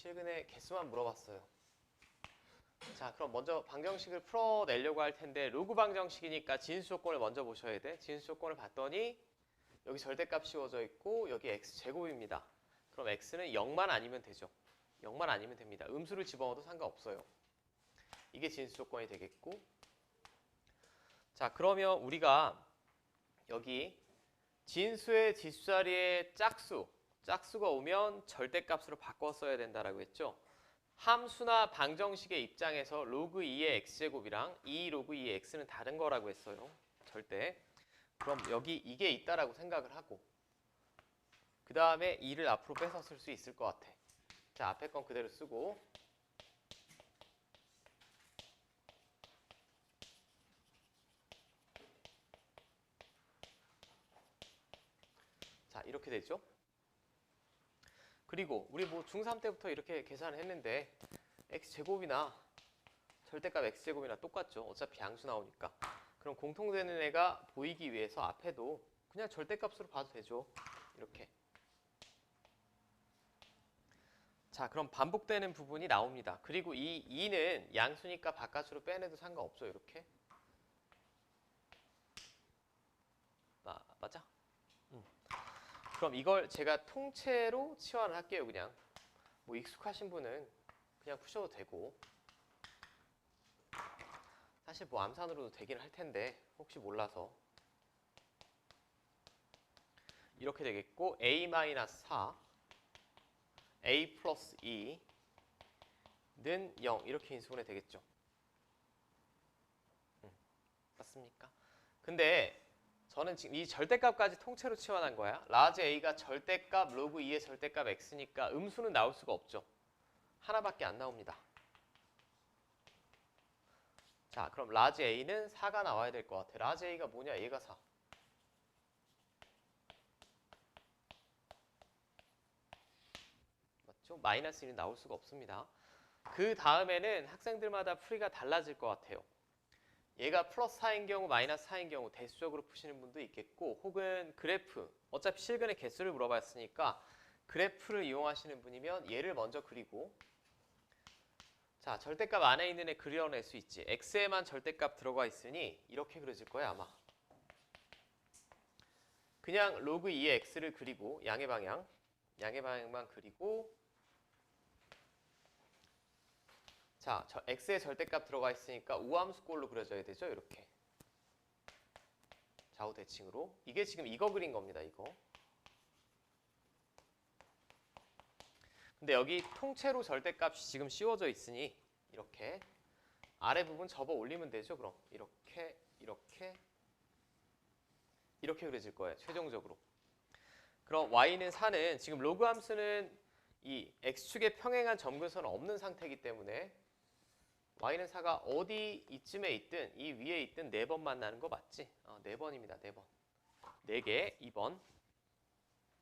실근의 개수만 물어봤어요. 자, 그럼 먼저 방정식을 풀어내려고 할 텐데 로그 방정식이니까 진수 조건을 먼저 보셔야 돼. 진수 조건을 봤더니 여기 절대값 씌워져 있고 여기 x 제곱입니다. 그럼 x는 0만 아니면 되죠. 0만 아니면 됩니다. 음수를 집어넣어도 상관없어요. 이게 진수 조건이 되겠고 자, 그러면 우리가 여기 진수의 뒷자리에 짝수, 짝수가 오면 절대값으로 바꿔 써야 된다라고 했죠. 함수나 방정식의 입장에서 로그 2의 x제곱이랑 2 로그 2의 x는 다른 거라고 했어요. 절대. 그럼 여기 이게 있다라고 생각을 하고 그 다음에 2를 앞으로 빼서 쓸수 있을 것 같아. 자, 앞에 건 그대로 쓰고 자, 이렇게 되죠. 그리고 우리 뭐 중3 때부터 이렇게 계산을 했는데 x제곱이나 절대값 x제곱이나 똑같죠. 어차피 양수 나오니까. 그럼 공통되는 애가 보이기 위해서 앞에도 그냥 절대값으로 봐도 되죠. 이렇게. 자, 그럼 반복되는 부분이 나옵니다. 그리고 이 2는 양수니까 바깥으로 빼내도 상관없죠. 이렇게. 마, 맞아? 그럼 이걸 제가 통째로 치환을 할게요 그냥. 뭐 익숙하신 분은 그냥 푸셔도 되고. 사실 뭐 암산으로도 되긴 할 텐데 혹시 몰라서. 이렇게 되겠고 a-4 a 플러스 2는 0 이렇게 인수분해 되겠죠? 음, 맞습니까? 근데 저는 지금 이 절대값까지 통째로 치환한 거야. 라지 A가 절대값 로그 2의 절대값 X니까 음수는 나올 수가 없죠. 하나밖에 안 나옵니다. 자, 그럼 라지 A는 4가 나와야 될 것 같아. 라지 A가 뭐냐? 얘가 4. 맞죠? 마이너스 1은 나올 수가 없습니다. 그 다음에는 학생들마다 풀이가 달라질 것 같아요. 얘가 플러스 4인 경우 마이너스 4인 경우 대수적으로 푸시는 분도 있겠고 혹은 그래프 어차피 실근의 개수를 물어봤으니까 그래프를 이용하시는 분이면 얘를 먼저 그리고 자 절대값 안에 있는 애 그려낼 수 있지. X에만 절대값 들어가 있으니 이렇게 그려질 거야 아마. 그냥 로그 2의 x를 그리고 양의 방향 양의 방향만 그리고 자, 저 x의 절대값 들어가 있으니까 우함수꼴로 그려져야 되죠, 이렇게. 좌우 대칭으로. 이게 지금 이거 그린 겁니다, 이거. 근데 여기 통째로 절대값이 지금 씌워져 있으니 이렇게 아래 부분 접어 올리면 되죠, 그럼. 이렇게, 이렇게, 이렇게 그려질 거예요, 최종적으로. 그럼 y는 4는 지금 로그 함수는 이 x축의 평행한 점근선은 없는 상태이기 때문에 y는 4가 어디 이쯤에 있든 이 위에 있든 4번 만나는 거 맞지? 어, 4번입니다. 4번. 4개, 2번.